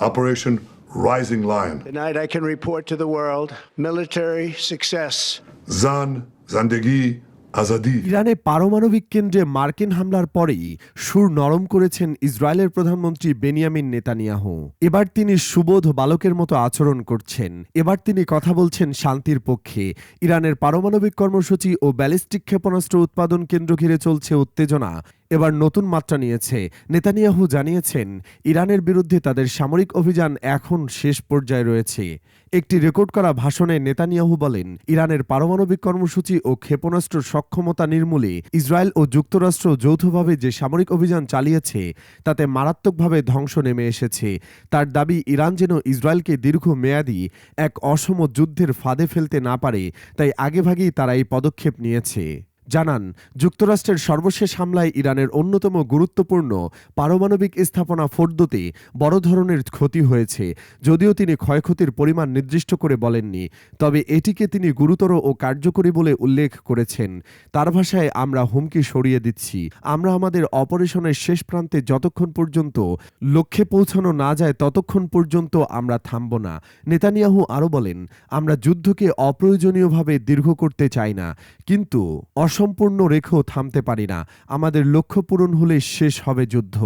Operation Rising Lion. Tonight, I can report to the world military success. Zan, Zandegi, Azadi. ইরানে পারমাণবিক কেন্দ্রে মার্কিন হামলার পরেই সুর নরম করেছেন ইসরায়েলের প্রধানমন্ত্রী বেনিয়ামিন নেতানিয়াহু এবার তিনি সুবোধ বালকের মতো আচরণ করছেন এবার তিনি কথা বলছেন শান্তির পক্ষে ইরানের পারমাণবিক কর্মসূচি ও ব্যালিস্টিক ক্ষেপণাস্ত্র উৎপাদন কেন্দ্র ঘিরে চলছে উত্তেজনা এবার নতুন মাত্রা নিয়েছে। নেতানিয়াহু জানিয়েছেন, ইরানের বিরুদ্ধে তাদের সামরিক অভিযান এখন শেষ পর্যায়ে রয়েছে। একটি রেকর্ড করা ভাষণে নেতানিয়াহু বলেন, ইরানের পারমাণবিক কর্মসূচি ও ক্ষেপণাস্ত্র সক্ষমতা নির্মূলে ইসরায়েল ও যুক্তরাষ্ট্র যৌথভাবে যে সামরিক অভিযান চালিয়েছে, তাতে মারাত্মকভাবে ধ্বংস নেমে এসেছে। তার দাবি, ইরান যেন ইসরায়েলকে দীর্ঘ দীর্ঘমেয়াদী এক অসম যুদ্ধের ফাঁদে ফেলতে না পারে, তাই আগেভাগেই তারা এই পদক্ষেপ নিয়েছে। জানান, যুক্তরাষ্ট্রের সর্বশেষ হামলায় ইরানের অন্যতম গুরুত্বপূর্ণ পারমাণবিক স্থাপনা ফোর্দোতে বড় ধরনের ক্ষতি হয়েছে, যদিও তিনি ক্ষয়ক্ষতির পরিমাণ নির্দিষ্ট করে বলেননি, তবে এটিকে তিনি গুরুতর ও কার্যকরী বলে উল্লেখ করেছেন। তার ভাষায়, আমরা হুমকি সরিয়ে দিচ্ছি। আমরা আমাদের অপারেশনের শেষ প্রান্তে যতক্ষণ পর্যন্ত লক্ষ্যে পৌঁছানো না যায়, ততক্ষণ পর্যন্ত আমরা থামব না। নেতানিয়াহু আরও বলেন, আমরা যুদ্ধকে অপ্রয়োজনীয়ভাবে দীর্ঘ করতে চাই না, কিন্তু অসম্পূর্ণ রেখেও থামতে পারি না। আমাদের লক্ষ্য পূরণ হলে শেষ হবে যুদ্ধ।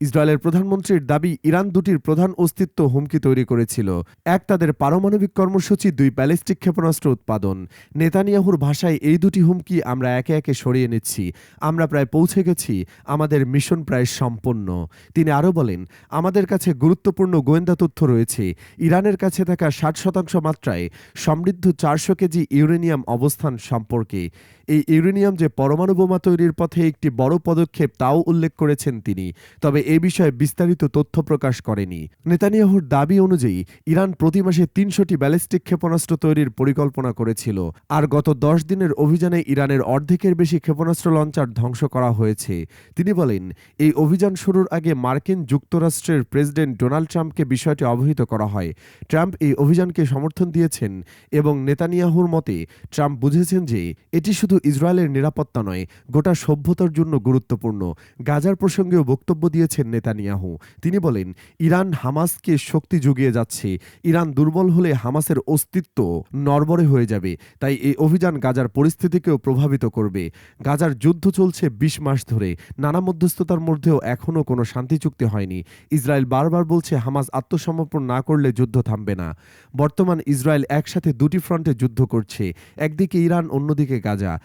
ইসরায়েলের প্রধানমন্ত্রীর দাবি, ইরান দুটির প্রধান অস্তিত্ব হুমকি তৈরি করেছিল। এক, তাদের পারমাণবিক কর্মসূচি, দুই, ব্যালিস্টিক ক্ষেপণাস্ত্র উৎপাদন। নেতানিয়াহুর ভাষায় এই দুটি হুমকি আমরা একে একে সরিয়ে নিচ্ছি। আমরা প্রায় পৌঁছে গেছি। আমাদের মিশন প্রায় সম্পন্ন তিনি আরও বলেন, আমাদের কাছে গুরুত্বপূর্ণ গোয়েন্দা তথ্য রয়েছে। ইরানের কাছে থাকা ষাট শতাংশ মাত্রায় সমৃদ্ধ চারশো কেজি ইউরেনিয়াম অবস্থান সম্পর্কে। এই ইউরেনিয়াম যে পরমাণু বোমা তৈরির পথে একটি বড় পদক্ষেপ তাও উল্লেখ করেছেন তিনি। তবে এ বিষয়ে বিস্তারিত তথ্য প্রকাশ করেনি। নেতানিয়াহুর দাবি অনুযায়ী, ইরান প্রতি মাসে তিনশোটি ব্যালিস্টিক ক্ষেপণাস্ত্র তৈরির পরিকল্পনা করেছিল। আর গত দশ দিনের অভিযানে ইরানের অর্ধেকের বেশি ক্ষেপণাস্ত্র লঞ্চার ধ্বংস করা হয়েছে। তিনি বলেন, এই অভিযান শুরুর আগে মার্কিন যুক্তরাষ্ট্রের প্রেসিডেন্ট ডোনাল্ড ট্রাম্পকে বিষয়টি অবহিত করা হয়। ট্রাম্প এই অভিযানকে সমর্থন দিয়েছেন এবং নেতানিয়াহুর মতে, ট্রাম্প বুঝেছেন যে, এটি শুধু ইসরায়েলের নিরাপত্তা নয়, গোটা সভ্যতার জন্য গুরুত্বপূর্ণ। গাজার প্রসঙ্গেও বক্তব্য দিয়েছেন নেতানিয়াহু। তিনি বলেন, ইরান হামাসকে শক্তি জুগিয়ে যাচ্ছে। ইরান দুর্বল হলে হামাসের অস্তিত্ব নরবরে হয়ে যাবে। তাই এই অভিযান গাজার পরিস্থিতিকেও প্রভাবিত করবে। গাজার যুদ্ধ চলছে বিশ মাস ধরে। নানা মধ্যস্থতার মধ্যেও এখনও কোনো শান্তি চুক্তি হয়নি। ইসরায়েল বারবার বলছে, হামাস আত্মসমর্পণ না করলে যুদ্ধ থামবে না। বর্তমান ইসরায়েল একসাথে দুটি ফ্রন্টে যুদ্ধ করছে। একদিকে ইরান, অন্যদিকে গাজা।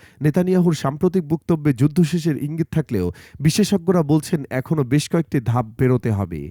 নেতানিয়াহুর সাম্প্রতিক বক্তব্যে যুদ্ধ শেষের ইঙ্গিত থাকলেও বিশেষজ্ঞরা বলছেন এখনও বেশ কয়েকটি ধাপ বেরোতে হবে।